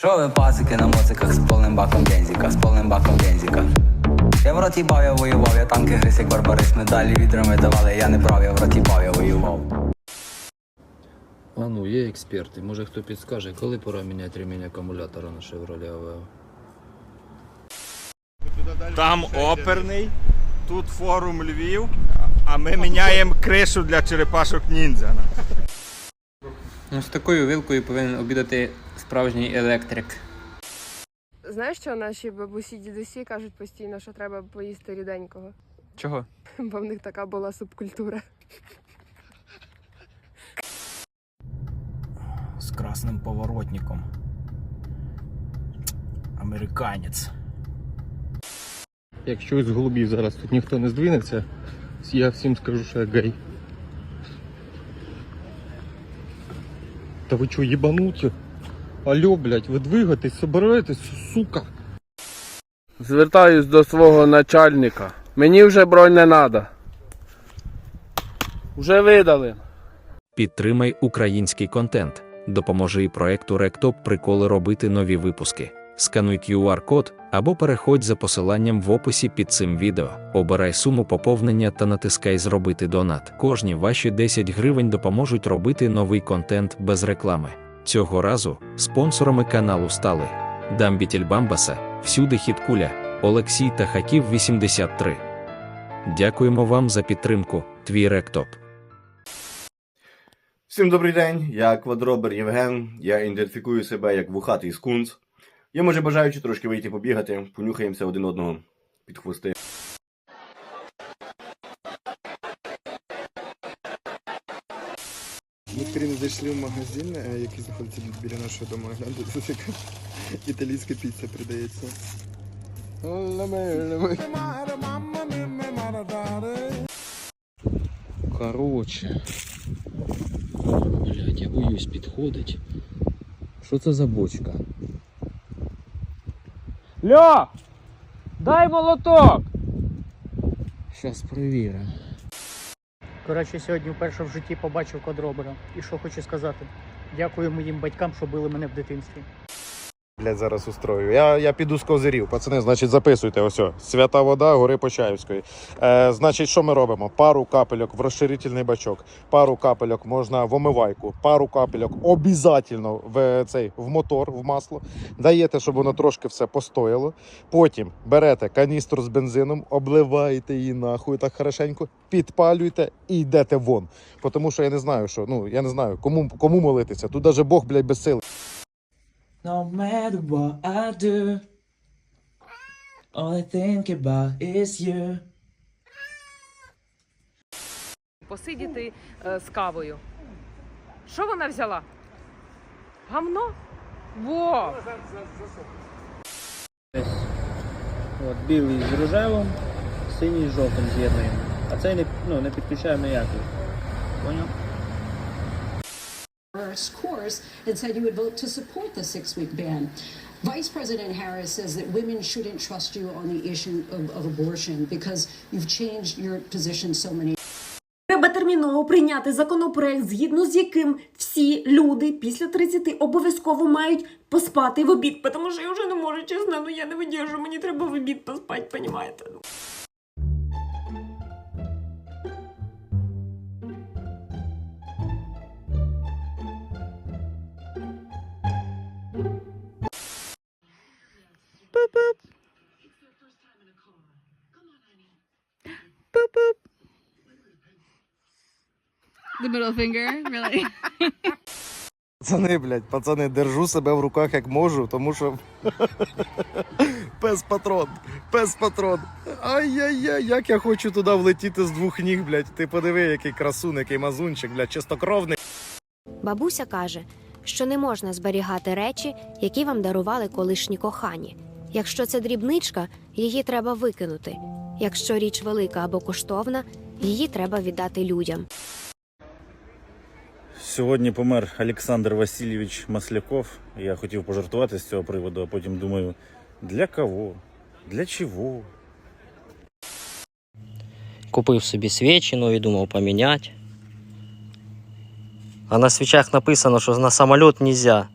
Що ви пасики на моциках з повним баком бензика, з повним баком бензика? Я в роті бав, я воював, я танки гриз, як барбарис, медалі відрами давали, я не брав, я в роті бав, я воював. А ну, є експерти. Може хто підскаже, коли пора міняти ремінь акумулятора на Chevrolet Aveo? Там оперний, тут форум Львів, а ми міняємо кришу для черепашок ніндзя. Ну, з такою вилкою повинен обідати справжній електрик. Знаєш, що наші бабусі дідусі кажуть постійно, що треба поїсти ріденького, Чого? бо в них така була субкультура. з красним поворотником. Американець. Якщо з голубів зараз тут ніхто не здвинеться, я всім скажу, що я гей. Та ви чо, їбануті? Алло, блядь, ви двигаєтесь, собираєтесь, сука. Звертаюсь до свого начальника. Мені вже бронь не треба. Вже видали. Підтримай український контент. Допоможи проекту Ректоп приколи робити нові випуски. Скануй QR-код або переходь за посиланням в описі під цим відео. Обирай суму поповнення та натискай Зробити донат. Кожні ваші 10 гривень допоможуть робити новий контент без реклами. Цього разу спонсорами каналу стали Дамбітель Бамбаса, Всюди хід куля, Олексій та Хаків 83. Дякуємо вам за підтримку. Твій Ректоп. Всім добрий день, я квадробер Євген. Я ідентифікую себе як вухатий скунс. Я може бажаючи трошки вийти побігати, понюхаємося один одного під хвости. Зайшли в магазин, е, який знаходиться біля нашого дому. Гляньте, тут яка італійська піца продається. Короче. Блять, я боюсь підходить. Що це за бочка? Льо! Дай молоток! Щас Коротше, сьогодні вперше в житті побачив квадробера. І що хочу сказати? Дякую моїм батькам, що били мене в дитинстві. Блядь, зараз устрою. Я, я піду з козирів. Пацани, значить, записуйте ось. Свята вода, гори Почаївської. Е, значить, що ми робимо? Пару капельок в розширительний бачок, пару капельок можна в омивайку, пару капельок обов'язково в цей в мотор, в масло. Даєте, щоб воно трошки все постояло. Потім берете каністру з бензином, обливаєте її нахуй так хорошенько, підпалюєте і йдете вон. Тому що я не знаю, що ну я не знаю, кому кому молитися. Тут навіть Бог, блядь, без сили. No matter what I do, all I think about is you. Посидіти е, з кавою. Що вона взяла? Гамно? Во! От білий з рожевим, синій з жовтим з'єднуємо. А цей не, ну, не підключаємо ніякий. Поняв? Course and said you would vote to support the six week ban. Vice President Harris says that women shouldn't trust you on the issue of, of abortion because you've changed your position so many Треба терміново прийняти законопроект, згідно з яким всі люди після 30 обов'язково мають поспати в обід, тому що я вже не можу, чесно, ну я не видержу, мені треба в обід поспати, понімаєте? Ну. The middle finger, really? Пацани, блядь, пацани, держу себе в руках як можу, тому що. пес патрон, пес патрон. Ай-яй-яй, як я хочу туди влетіти з двох ніг, блядь. Ти подиви, який красун, який мазунчик, блядь, чистокровний. Бабуся каже, що не можна зберігати речі, які вам дарували колишні кохані. Якщо це дрібничка, її треба викинути. Якщо річ велика або коштовна, її треба віддати людям. Сьогодні помер Олександр Васильович Масляков. Я хотів пожартувати з цього приводу, а потім думаю, для кого? Для чого? Купив собі свічі, нові думав поміняти. А на свічах написано, що на самоліт нельзя.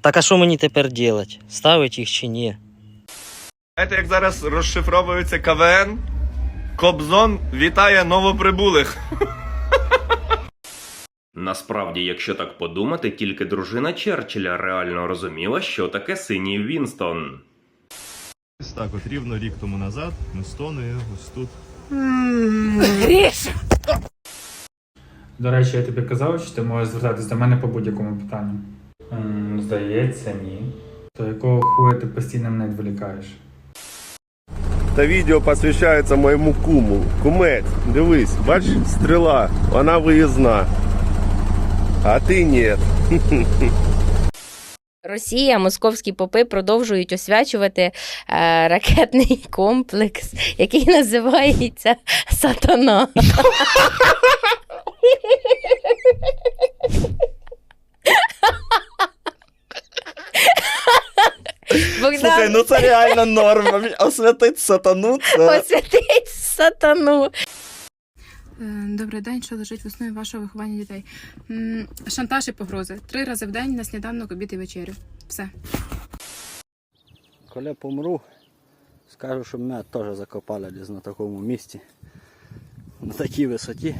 Так а що мені тепер робити? Ставить їх чи ні? Знаєте, як зараз розшифровується КВН? Кобзон вітає новоприбулих. Насправді, якщо так подумати, тільки дружина Черчилля реально розуміла, що таке синій Вінстон. Ось так, от рівно рік тому назад ми з Тонею ось тут. До речі, я тобі казав, що ти можеш звертатись до мене по будь-якому питанню. М, здається, ні. То якого хуя ти постійно мене відволікаєш? Та відео посвящається моєму куму. Кумець, дивись, бачиш, стріла, вона виїзна. А ти ні. Росія, московські попи продовжують освячувати е, ракетний комплекс, який називається Сатана. Слухай, ну це реально норма. Освятить сатану це. Освятить сатану. Добрий день, що лежить в основі вашого виховання дітей. Шантаж і погрози. Три рази в день на сніданок, обід і вечерю. Все. Коли помру, скажу, що мене теж закопали десь на такому місці. На такій висоті.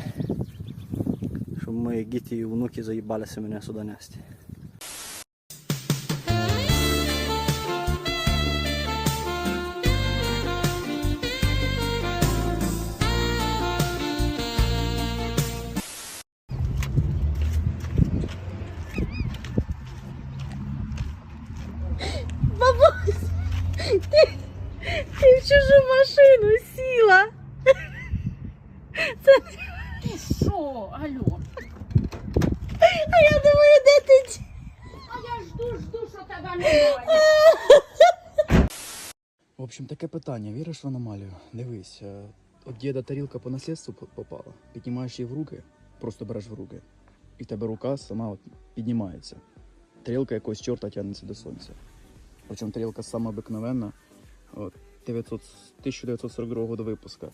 Щоб мої діти і внуки заїбалися мене сюди нести. Общем, таке питання. Віриш в аномалію? Дивись, е, от діда тарілка по наслідству попала. Піднімаєш її в руки, просто береш в руки. І в тебе рука сама от піднімається. Тарілка якогось чорта тягнеться до сонця. Причому тарілка сама обикновенна. От, 900, 1942 року випуска.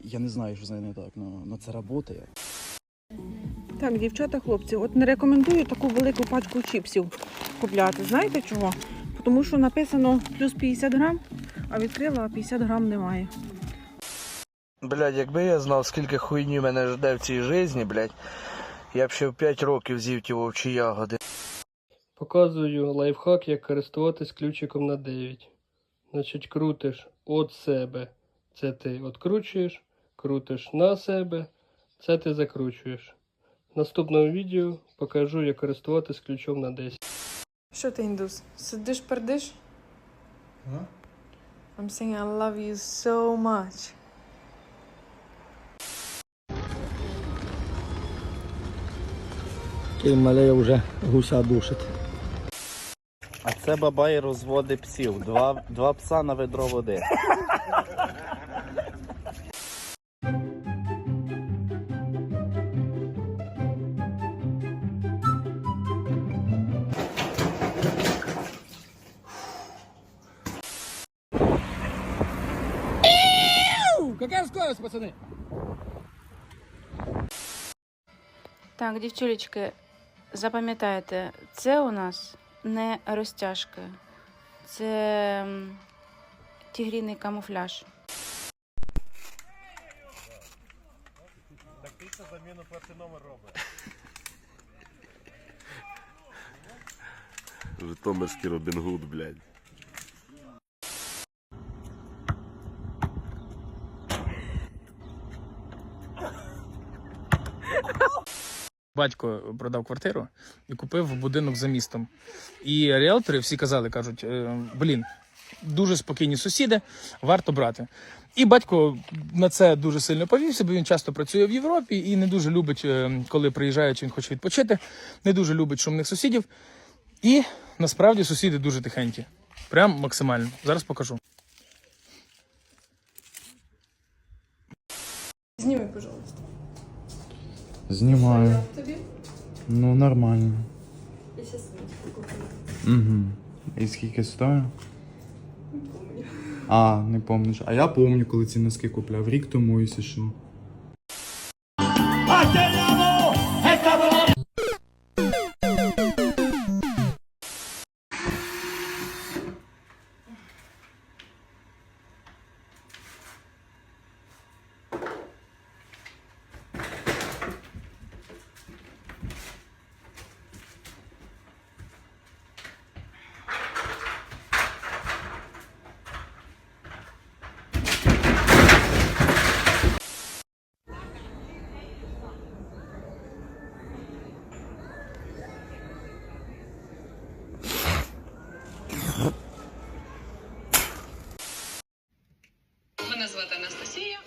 Я не знаю, що з не так, але це працює. Так, дівчата, хлопці, от не рекомендую таку велику пачку чіпсів купляти. Знаєте чого? Тому що написано плюс 50 грам, а відкрила, 50 грам немає. Блядь, якби я знав, скільки хуйні мене жде в цій житті, блядь, я б ще в 5 років з'їв ті вовчі ягоди. Показую лайфхак, як користуватись ключиком на 9. Значить, крутиш від себе. Це ти откручуєш, крутиш на себе, це ти закручуєш. В наступному відео покажу, як користуватись ключом на 10. Що ти, індус? Сидиш, пердиш? I'm saying I love you so much. Кий малеє вже гуся душить. А це бабай розводить псів. Два, два пса на ведро води. Пацаны? Так, дівчулечки, запам'ятайте, це у нас не розтяжки, це тігріний камуфляж. Так ти це заміну перший номер робить. Житомирський Робін Гуд, блядь. Батько продав квартиру і купив будинок за містом. І ріелтори всі казали, кажуть: «Е, блін, дуже спокійні сусіди, варто брати. І батько на це дуже сильно повівся, бо він часто працює в Європі і не дуже любить, е, коли приїжджає, чи він хоче відпочити, не дуже любить шумних сусідів. І насправді сусіди дуже тихенькі. Прям максимально. Зараз покажу. Зніми, пожалуйста. Знімаю. Тобі? Ну, нормально. Я сейчас куплю. Угу. І скільки стоїть? А, не пам'ятаєш. А я пам'ятаю, коли ці носки купляв. Рік тому, якщо що.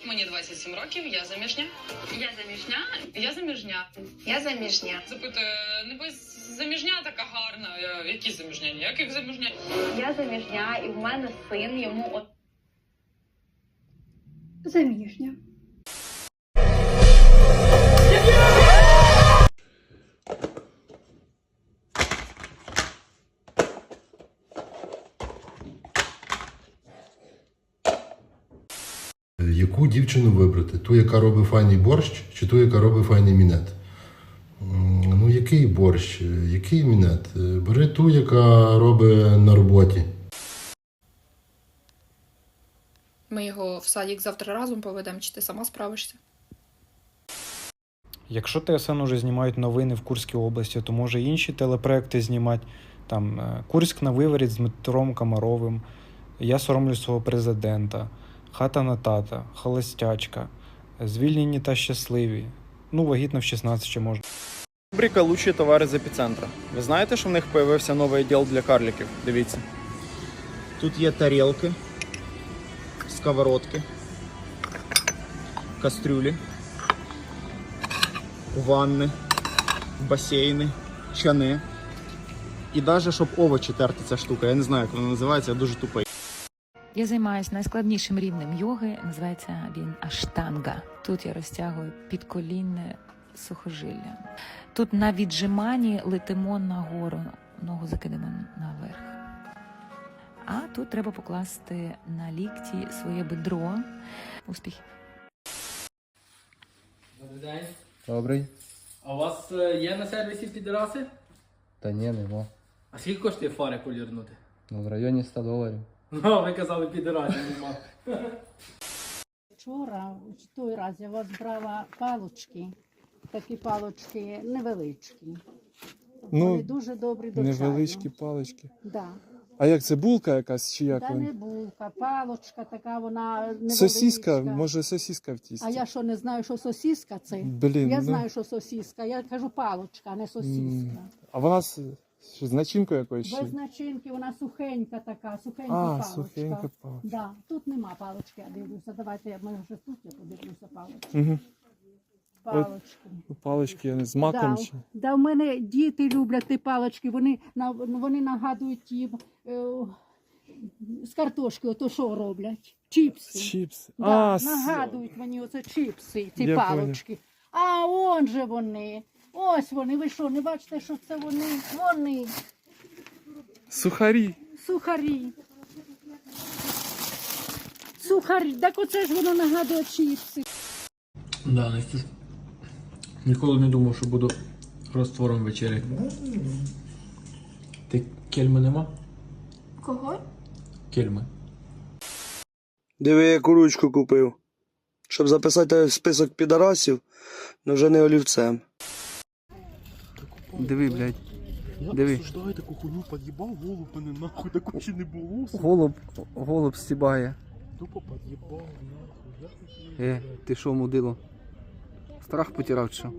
Мені 27 років, я заміжня. Я заміжня? Я заміжня. Я заміжня. Запитує, небось заміжня така гарна. Я, які заміжня? Ніяких заміжня. Я заміжня, і в мене син, йому от. Заміжня. Дівчину вибрати? Ту, яка робить файний борщ, чи ту, яка робить файний мінет? Ну, який борщ, який мінет? Е, Бери ту, яка робить на роботі. Ми його в садик завтра разом поведемо, чи ти сама справишся? Якщо ТСН уже знімають новини в Курській області, то може інші телепроекти знімати. Там е, Курськ на виворіт з Дмитром Комаровим, Я соромлю свого президента, Хата на тата, Холостячка, Звільнені та щасливі. Ну, вагітно в 16 ще можна. Рубрика «Лучші товари з епіцентра». Ви знаєте, що в них з'явився новий відділ для карликів? Дивіться. Тут є тарілки, сковородки, кастрюлі, ванни, басейни, чани. І навіть, щоб овочі терти ця штука. Я не знаю, як вона називається, я дуже тупий. Я займаюся найскладнішим рівнем йоги. Називається він аштанга. Тут я розтягую підколінне сухожилля. Тут на віджиманні летимо нагору, ногу закидаємо наверх. А тут треба покласти на лікті своє бедро. Успіхів! Добрий день. Добрий. А у вас е, є на сервісі підраси? Та ні, нема. А скільки коштує фари полірнути? Ну, в районі 100 доларів. Ну, ви казали підрасів нема. Вчора, в той раз, я вас брала палочки, такі палочки невеличкі. Ну, Вони дуже добрі до Невеличкі чаю. палички. Да. А як це булка якась чи як Та не булка, палочка така, вона невеличка. Сосіска, може сосіска в тісті. А я що не знаю, що сосіска це? Блін, я ну. знаю, що сосіска. Я кажу палочка, а не сосіска. А вона з, що, з начинкою якоюсь? ще? Без начинки, вона сухенька така, сухенька А, палочка. сухенька палочка. Да. Тут нема палочки, я дивлюся. Давайте я вже тут я подивлюся палочки. Угу. Палочки. Палички я не з маком Да, да, в мене діти люблять ті палочки, вони, на- вони нагадують їм е, з картошки, ото що роблять? Чіпси. Чіпси. Да, А, с- нагадують мені оце чіпси, ці Я палочки. А он же вони. Ось вони. Ви що, не бачите, що це вони? Вони. Сухарі. Сухарі. Сухарі. Так оце ж воно нагадує чіпси. Да, Настюш. Ніколи не думав, що буду розтвором вечері. Ти кельми нема? Кого? Кельми. Диви, яку ручку купив. Щоб записати в список підарасів, але вже не олівцем. Диви, блядь. Диви. Осуждаю таку хуйню, под'їбав голуб, мене нахуй такого ще не було. Голуб, голуб стібає. Тупо под'їбав, нахуй. Я Е, ти що, мудило? Страх потирав чи що?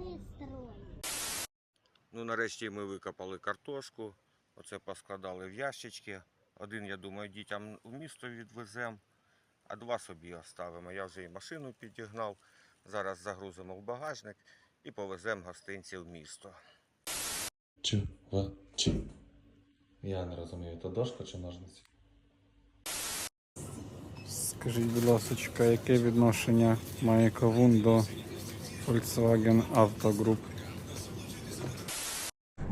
Ну, нарешті ми викопали картошку, оце поскладали в ящички. Один, я думаю, дітям в місто відвеземо, а два собі оставимо. Я вже і машину підігнав. Зараз загрузимо в багажник і повеземо гостинці в місто. Чи? В? Чи? Я не розумію, то дошка чи ножниці? Скажіть, будь ласка, яке відношення має кавун до Volkswagen Auto Group?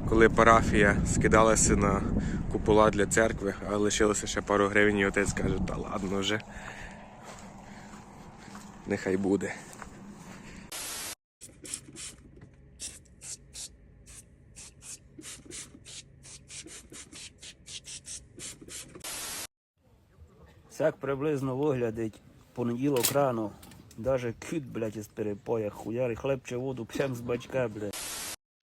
коли парафія скидалася на купола для церкви, а лишилося ще пару гривень, і отець каже, та ладно вже. Нехай буде. Всяк приблизно виглядить понеділок рано. Даже кіт, блядь, із перепоя хуяри, хлеб чи воду п'ям з бачка, блядь.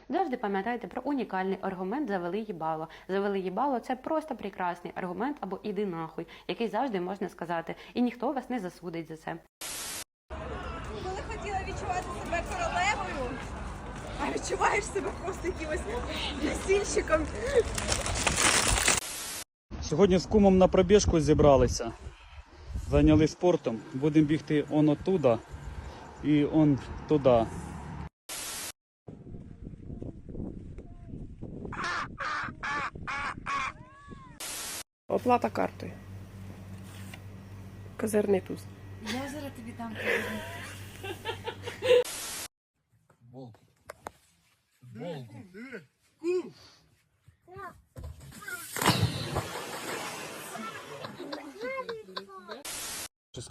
Завжди пам'ятайте про унікальний аргумент завели їбало. Завели їбало це просто прекрасний аргумент або іди нахуй, який завжди можна сказати, і ніхто вас не засудить за це. Коли хотіла відчувати себе королевою, а відчуваєш себе просто якимось насильщиком. Сьогодні з кумом на пробіжку зібралися. зайнялись спортом. Будемо бігти он оттуда і он туди. Оплата картою. Козирний туз. Я зараз тобі дам. Чи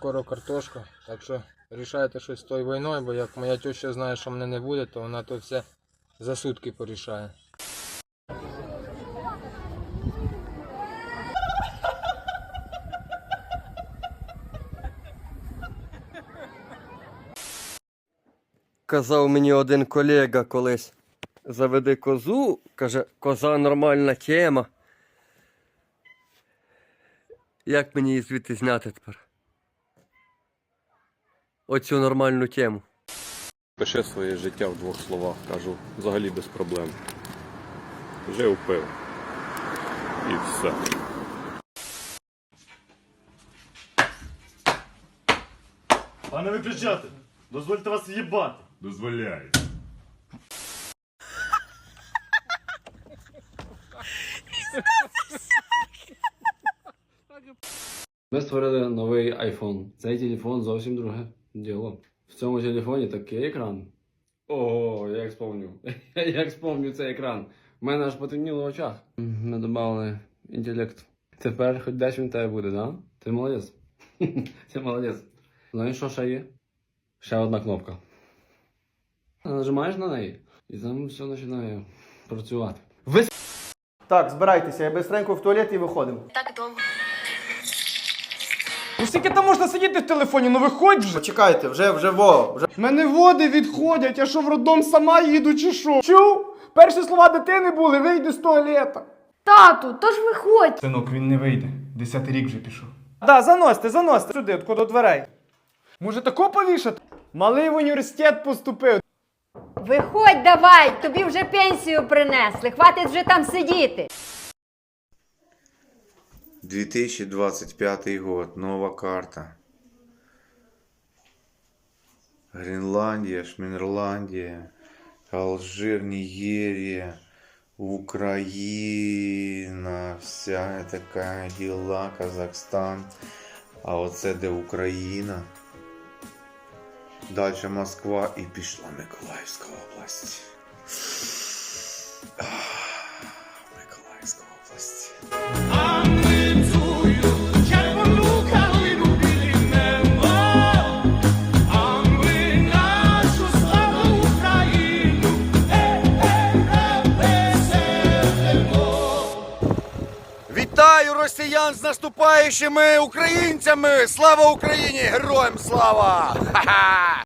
скоро картошка, так що рішайте щось з тою війною, бо як моя теща знає, що мене не буде, то вона то все за сутки порішає. Казав мені один колега колись. Заведи козу, каже, коза нормальна тема. Як мені її звідти зняти тепер? Оцю нормальну тему. Пише своє життя в двох словах, кажу, взагалі без проблем. Жив пив. І все. Пане виключати, дозвольте вас їбати. Дозволяю. Ми створили новий iPhone. Цей телефон зовсім друге діло. В цьому телефоні такий екран. Ого, я як спомню. Я як спомню цей екран. У мене аж потемніло в очах. Ми додали інтелект. Тепер хоч десь він тебе буде, да? Ти молодець. Ти молодець. Ну і що ще є? Ще одна кнопка. Нажимаєш на неї, і там все починає працювати. Ви... Так, збирайтеся, я бистренько в туалет і виходимо. Так довго. Ну скільки там можна сидіти в телефоні? Ну виходь вже. Почекайте, вже, вже во. Вже... Мене води відходять, я що в роддом сама їду чи що? Чув? Перші слова дитини були, вийди з туалета. Тату, то ж виходь. Синок, він не вийде. Десятий рік вже пішов. Да, заносьте, заносьте сюди, от до дверей. Може тако повішати? Малий в університет поступив. Виходь давай, тобі вже пенсію принесли, хватить вже там сидіти. 2025 год, нова карта. Гренландия, Шминерландия, Алжир, Нигерия, Украина, вся така діла, Казахстан. А оце де Україна. Далі Москва і пішла Миколаївська область. Росіян з наступаючими українцями! Слава Україні! Героям слава! Ха-ха!